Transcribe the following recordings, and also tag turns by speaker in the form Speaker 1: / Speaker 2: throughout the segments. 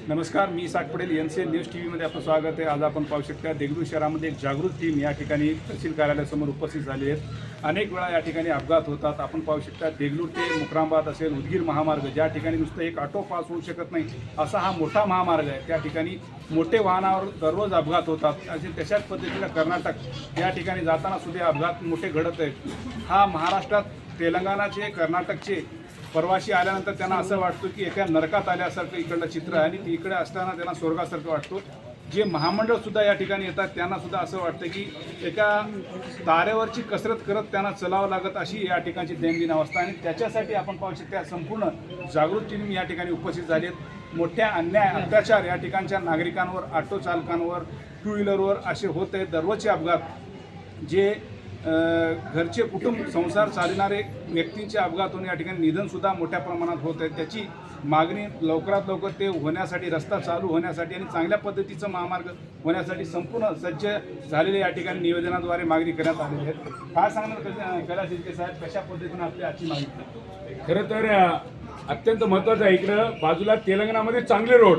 Speaker 1: नमस्कार मी साठ Patel N C N news T व्हीमध्ये आपलं स्वागत आहे. आज आपण पाहू शकता देगलूर शहरामध्ये एक जागृत टीम या ठिकाणी तहसील कार्यालयासमोर उपस्थित झाली आहेत. अनेक वेळा या ठिकाणी अपघात होतात. आपण पाहू शकता देगलूर ते मुक्रामबाद असेल उदगीर महामार्ग ज्या ठिकाणी नुसतं एक ऑटो पास होऊ शकत नाही असा हा मोठा महामार्ग आहे. त्या ठिकाणी मोठे वाहनावर दररोज अपघात होतात. असे तशाच पद्धतीनं कर्नाटक या ठिकाणी जाताना सुद्धा अपघात मोठे घडत आहेत. हा महाराष्ट्रात तेलंगणाचे कर्नाटकचे परवाशी आल्यानंतर त्यांना असं वाटतं की एका नरकात आल्यासारखं इकडलं चित्र आहे आणि इकडे असताना त्यांना स्वर्गासारखं वाटतो. जे महामंडळ सुद्धा या ठिकाणी येतात त्यांना सुद्धा असं वाटतं की एका तारेवरची कसरत करत त्यांना चलावं लागत अशी या ठिकाणची दैनंदिन अवस्था आणि त्याच्यासाठी आपण पाहू शकता संपूर्ण जागृत टीम या ठिकाणी उपस्थित झाली आहेत. मोठ्या अन्याय अत्याचार या ठिकाणच्या नागरिकांवर ऑटो चालकांवर टू व्हीलरवर असे होत आहेत. दररोजचे अपघात जे घरचे कुटुंब संसार चालणारे व्यक्तींचे अपघात होऊन या ठिकाणी निधनसुद्धा मोठ्या प्रमाणात होत आहे त्याची मागणी लवकरात लवकर ते होण्यासाठी रस्ता चालू होण्यासाठी आणि चांगल्या पद्धतीचं महामार्ग होण्यासाठी संपूर्ण सज्ज झालेले या ठिकाणी निवेदनाद्वारे मागणी करण्यात आलेली आहे. काय सांगणार कशा- कैलास शिर्के साहेब? कशा पद्धतीनं आपली आजची मागणी
Speaker 2: खरं तर अत्यंत महत्त्वाचं आहे इकडं. बाजूला तेलंगणामध्ये चांगले रोड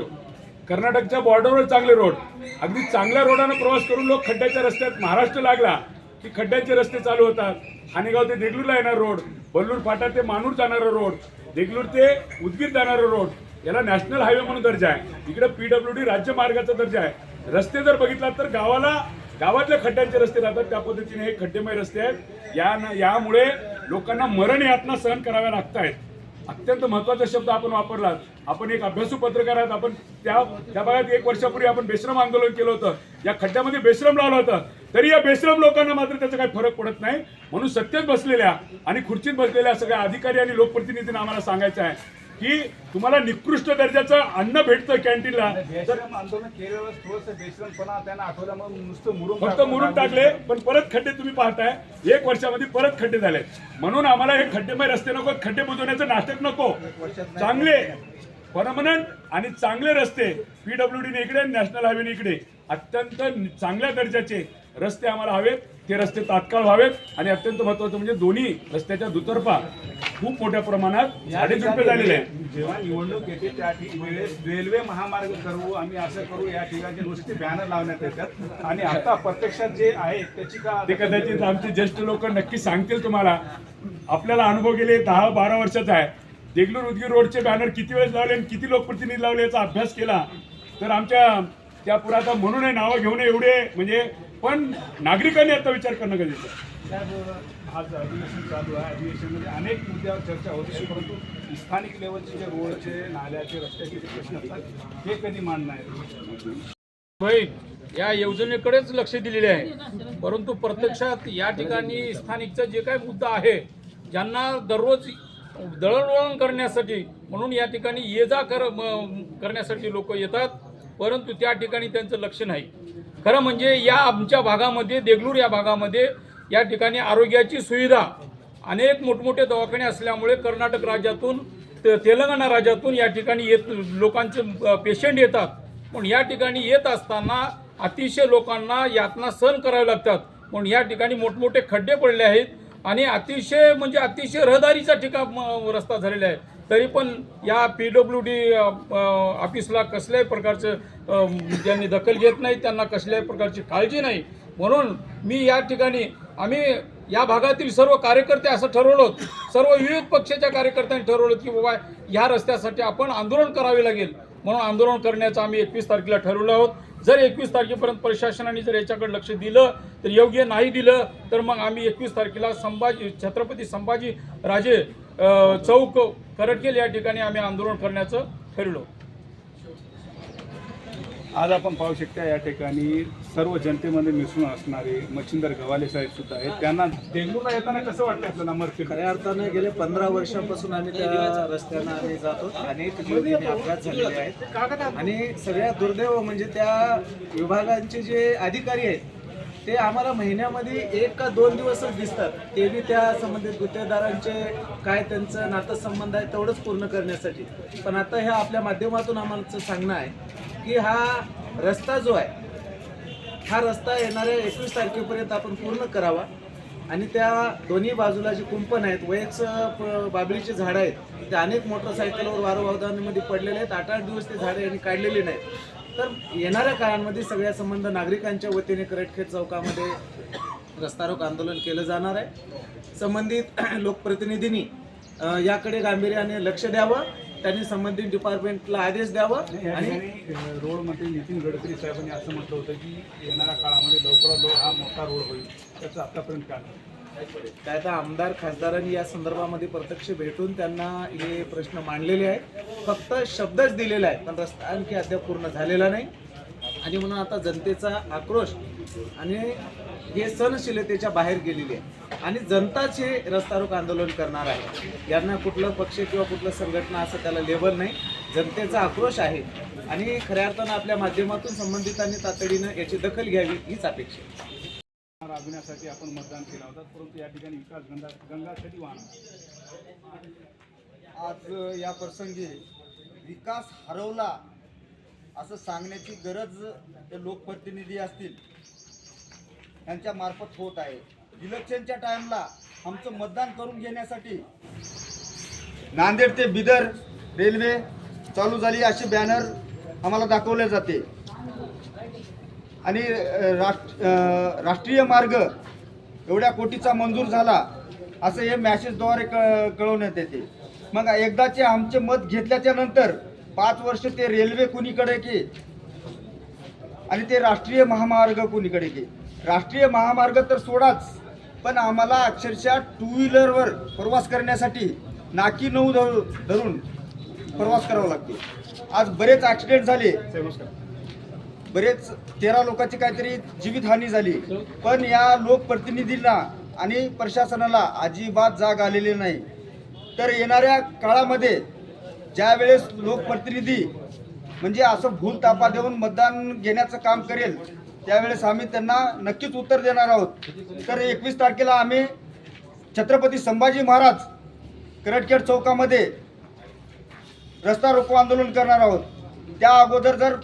Speaker 2: कर्नाटकच्या बॉर्डरवर चांगले रोड. अगदी चांगल्या रोडानं प्रवास करून लोक खड्ड्याच्या रस्त्यात महाराष्ट्र लागला. की खड्ड्यांचे रस्ते चालू होतात. हानेगाव ते देगलूरला येणार रोड बल्लूर फाटा ते मानूर जाणारा रोड देगलूर ते उदगीर जाणारा रोड याला नॅशनल हायवे म्हणून दर्जा आहे. इकडे पीडब्ल्यू डी राज्य मार्गाचा दर्जा आहे. रस्ते जर बघितलात तर गावाला गावातल्या खड्ड्यांचे रस्ते राहतात त्या पद्धतीने हे खड्डेमय रस्ते आहेत. या यामुळे लोकांना मरण यातना सहन कराव्या लागत आहेत अत्यंत महत्त्वाचा शब्द आपण वापरलात. आपण एक अभ्यासू पत्रकार आहात. आपण त्या त्या भागात एक वर्षापूर्वी आपण बेश्रम आंदोलन केलं होतं. या खड्ड्यामध्ये बेश्रम लावलं होतं. तरी या बेश्रम लोकांना मात्र त्याचा काही फरक पडत नाही. म्हणून सत्तेत बसलेल्या आणि खुर्चीत बसलेल्या सगळ्या अधिकारी आणि लोकप्रतिनिधींना आम्हाला सांगायचं आहे की तुम्हाला निकृष्ट दर्जाचं अन्न भेटतं कॅन्टीनला. फक्त मुरुम टाकले पण परत खड्डे तुम्ही पाहताय. एक वर्षामध्ये परत खड्डे झाले. म्हणून आम्हाला हे खड्डेमय रस्ते नको खड्डे बुजवण्याचं नाटक नको. चांगले परमनंट आणि चांगले रस्ते पीडब्ल्यू डी इकडे नॅशनल हायवे इकडे अत्यंत चांगल्या दर्जाचे रस्ते आम्हाला हवेत ते रस्ते तात्काळ व्हावेत आणि अत्यंत महत्वाचं म्हणजे दोन्ही रस्त्याच्या दुतर्फा खूप मोठ्या प्रमाणात झाडे झुडपे झालेले आहेत.
Speaker 1: जेव्हा निवडणूक येते त्या वेळेस रेल्वे महामार्ग करू आम्ही असं करू या ठिकाणी नुसते बॅनर लावण्यात येतात. आणि आता प्रत्यक्षात जे आहे त्याची का
Speaker 2: ते कदाचित आमचे ज्येष्ठ लोक नक्की सांगतील तुम्हाला. आपल्याला अनुभव गेले दहा बारा वर्षाचा आहे. देगलूर उदगीर रोडचे बॅनर किती वेळेस लावले आणि किती लोकप्रतिनिधी लावले याचा अभ्यास केला. तर आमच्या त्या पुराता म्हणून नावं घेऊन एवढे म्हणजे पण नागरिकांनी आता विचार करणं गरजेचं आहे.
Speaker 1: आज अधिवेशन चालू आहे अधिवेशनमध्ये अनेक मुद्द्यावर चर्चा होते परंतु स्थानिक लेवलचे जे रोडचे नाल्याचे रस्त्याचे जे प्रश्न असतात हे कधी मांडणार
Speaker 3: होय या योजनेकडेच लक्ष दिलेले आहे. परंतु प्रत्यक्षात या ठिकाणी स्थानिकचा जे काही मुद्दा आहे ज्यांना दररोज दळणवळण करण्यासाठी म्हणून या ठिकाणी ये जा कर करण्यासाठी लोक येतात. परंतु त्या ठिकाणी त्यांचं लक्ष नाही. खरं म्हणजे या आमच्या भागामध्ये देगलूर या भागामध्ये या ठिकाणी आरोग्याची सुविधा अनेक मोठमोठे दवाखाने असल्यामुळे कर्नाटक राज्यातून ते- तेलंगणा राज्यातून या ठिकाणी येत लोकांचे पेशंट येतात. पण या ठिकाणी येत असताना अतिशय लोकांना यातना सहन करावे लागतात. पण या ठिकाणी मोठमोठे खड्डे पडले आहेत आणि अतिशय म्हणजे अतिशय रहदारीचा ठिकाण म- रस्ता झालेला आहे. तरी पण या पी डब्ल्यू डी ऑफिसला कसल्याही प्रकारचं ज्यांनी दखल घेत नाही त्यांना कसल्याही प्रकारची काळजी नाही. म्हणून मी या ठिकाणी आम्ही या भागातील सर्व कार्यकर्ते असं ठरवलं सर्व विविध पक्षाच्या कार्यकर्त्यांनी ठरवलं की बाबा ह्या रस्त्यासाठी आपण आंदोलन करावे लागेल. म्हणून आंदोलन करण्याचं आम्ही एकवीस तारखेला ठरवलं आहोत. जर एकवीस तारखेपर्यंत प्रशासनाने जर याच्याकडे लक्ष दिलं तर योग्य नाही दिलं तर मग आम्ही एकवीस तारखेला संभाजी छत्रपती संभाजी राजे चौक करटकेल या ठिकाणी आम्ही आंदोलन करण्याचं ठरवलं
Speaker 1: आज आपण पाहू शकता या ठिकाणी सर्व जनतेमध्ये मिसळून असणारे मच्छिंदर गवाले साहेब सुद्धा आहेत. त्यांना देगलूरला येताना कसं वाटतं आपल्याला मर्फी
Speaker 4: खऱ्या अर्थाने गेले पंधरा वर्षापासून आम्ही त्या रस्त्यानं आम्ही जातो अनेक अपघात झालेले आहेत. आणि सगळ्यात दुर्दैव म्हणजे त्या विभागांचे जे अधिकारी आहेत ते आम्हाला महिन्यामध्ये एक का दोन दिवसच दिसतात. ते बी त्या संबंधित गुत्तेदारांचे काय त्यांचं नातं संबंध आहे तेवढंच पूर्ण करण्यासाठी. पण आता ह्या आपल्या माध्यमातून आम्हाला सांगणं आहे की हा रस्ता जो आहे हा रस्ता येणाऱ्या एकवीस तारखेपर्यंत आपण पूर्ण करावा. आणि त्या दोन्ही बाजूला जी कुंपण आहेत वयच बाबळीची झाडं आहेत ते अनेक मोटरसायकलवर वारंवादांमध्ये पडलेले आहेत. आठ आठ दिवस ते झाडे यांनी काढलेली नाहीत. तर येणाऱ्या काळांमध्ये सगळ्या संबंध नागरिकांच्या वतीने करटखेड चौकामध्ये रस्तारोक आंदोलन केलं जाणार आहे संबंधित लोकप्रतिनिधींनी याकडे गांभीर्याने लक्ष द्यावं त्यांनी संबंधित डिपार्टमेंटला आदेश द्यावं आणि
Speaker 1: ठिकाणी रोड मंत्री नितीन गडकरी साहेबांनी असं म्हटलं होतं की येणाऱ्या काळामध्ये लवकरात लवकर हा मोठा रोड होईल त्याचं आतापर्यंत काय?
Speaker 4: काय तर आमदार खासदारांनी या संदर्भामध्ये प्रत्यक्ष भेटून त्यांना हे प्रश्न मांडलेले आहेत. फक्त शब्दच दिलेला आहे पण रस्ता आणखी अद्याप पूर्ण झालेला नाही. आणि म्हणून आता जनतेचा आक्रोश आणि हे सहनशीलतेच्या बाहेर गेलेली आहे. आणि जनताच हे रस्तारोक आंदोलन करणार आहे. यांना कुठलं पक्ष किंवा कुठलं संघटना असं त्याला लेबल नाही. जनतेचा आक्रोश आहे. आणि खऱ्या अर्थानं आपल्या माध्यमातून संबंधितांनी तातडीनं याची दखल घ्यावी हीच अपेक्षा आहे.
Speaker 1: राबविण्यासाठी आपण मतदान केला होता परंतु या ठिकाणी विकास गंगा गंगासाठी वाहन.
Speaker 5: आज या प्रसंगी विकास हरवला असं सांगण्याची गरज ते लोकप्रतिनिधी असतील यांच्या मार्फत होत आहे. इलेक्शनच्या टाईमला आमचं मतदान करून घेण्यासाठी नांदेड ते बिदर रेल्वे चालू झाली असे बॅनर आम्हाला दाखवले जाते. आणि राष्ट राष्ट्र राष्ट्रीय मार्ग एवढ्या कोटीचा मंजूर झाला असं हे मॅसेजद्वारे क कळवण्यात येते. मग एकदाचे आमचे मत घेतल्याच्या नंतर पाच वर्ष ते रेल्वे कुणीकडे की? आणि ते राष्ट्रीय महामार्ग कुणीकडे की? राष्ट्रीय महामार्ग तर सोडाच पण आम्हाला अक्षरशः टू व्हीलरवर प्रवास करण्यासाठी नाकी नऊ धरू धरून प्रवास करावा लागतो. आज बरेच ॲक्सिडेंट झाले. बरेच तेरा लोकांची काहीतरी जीवितहानी झाली. पण या लोकप्रतिनिधींना आणि प्रशासनाला अजिबात जाग आलेली नाही. तर येणाऱ्या काळामध्ये ज्यावेळेस लोकप्रतिनिधी म्हणजे असं भूल तापा देऊन मतदान घेण्याचं काम करेल त्यावेळेस आम्ही त्यांना नक्कीच उत्तर देणार आहोत. तर एकवीस तारखेला आम्ही छत्रपती संभाजी महाराज करटखेड चौकामध्ये रस्ता रोको आंदोलन करणार आहोत. त्या अगोदर जर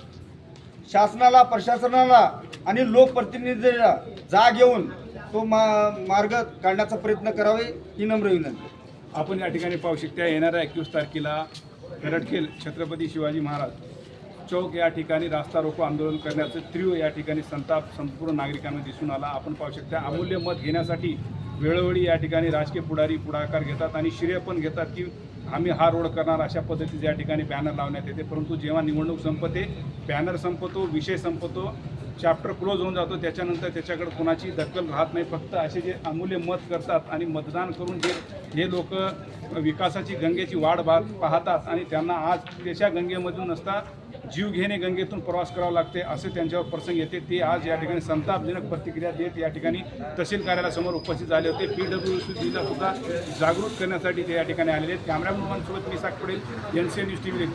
Speaker 5: शासनाला प्रशासनाला आणि लोकप्रतिनिधीला जाग येऊन तो मा मार्ग काढण्याचा प्रयत्न करावे ही नम्र विनंती.
Speaker 1: आपण या ठिकाणी पाहू शकता येणाऱ्या एकवीस तारखेला गरडखेल छत्रपती शिवाजी महाराज चौक या ठिकाणी रास्ता रोको आंदोलन करण्याचं तीव्र या ठिकाणी संताप संपूर्ण नागरिकांना दिसून आला. आपण पाहू शकता अमूल्य मत घेण्यासाठी वेळोवेळी या ठिकाणी राजकीय पुढारी पुढाकार घेतात आणि श्रेय पण घेतात की आम्ही हा रोड करणार अशा पद्धतीचे या ठिकाणी बॅनर लावण्यात येते. परंतु जेव्हा निवडणूक संपते बॅनर संपतो विषय संपतो चॅप्टर क्लोज होऊन जातो त्याच्यानंतर त्याच्याकडे कोणाची दखल राहत नाही. फक्त असे जे अमूल्य मत करतात आणि मतदान करून जे हे लोक विकासाची गंगेची वाढ बा पाहतात आणि त्यांना आज त्याच्या गंगेमधून नसता जीव घेणे गंगेतून प्रवास करावा लागते असे त्यांच्यावर प्रसंग येते. ते आज या ठिकाणी संतापजनक प्रतिक्रिया देत या ठिकाणी तहसील कार्यालयासमोर उपस्थित झाले होते. पी डब्ल्यू सीला सुद्धा जागृत करण्यासाठी ते या ठिकाणी आलेले आहेत. कॅमेरामॅनसोबत मी साक पडेल N C N news T V